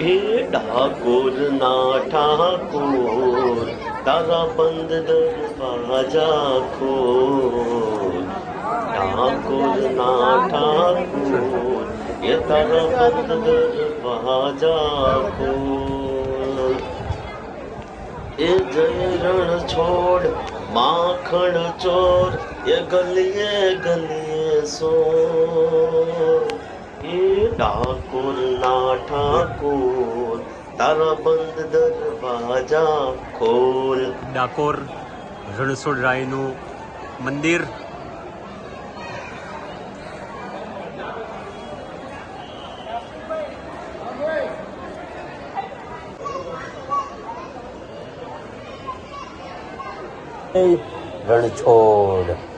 હે ડાકોર ના ઠાકોર તારા બંધ દરવાજા ખોલ ઠાકોર ના ઠાકોર એ તારા બંધ દરવાજા ખોલ એ જય રણ છોડ માખણ ચોર એ ગલીએ ગલીએ સો એ ડાકોર ના ઠાકોર તારા બંધ દરવાજા ખોલ ડાકોર રણછોડરાયનું મંદિર રણછોડ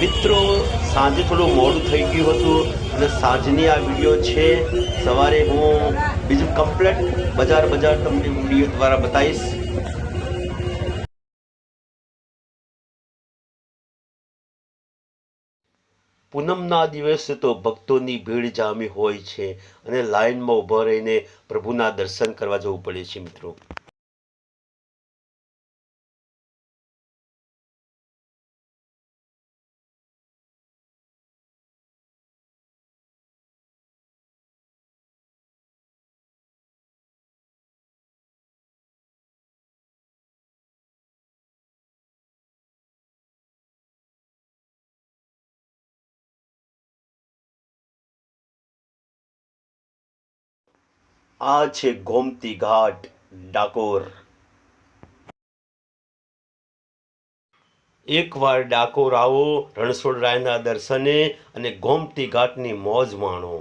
મિત્રો, સાંજે થોડું મોડું થઈ ગયું હતું અને સાંજની આ વીડિયો છે. સવારે હું બીજું કમ્પ્લેટ બજાર બજાર તમને વીડિયો દ્વારા બતાવીશ. પૂનમના દિવસે તો ભક્તોની ભીડ જામી હોય છે અને લાઇનમાં ઊભા રહીને પ્રભુના દર્શન કરવા જવું પડે છે મિત્રો. આ છે ગોમતી ઘાટ ડાકોર એકવાર ડાકોર આવો, રણછોડરાયના દર્શને અને ગોમતી ઘાટની મોજ માણો.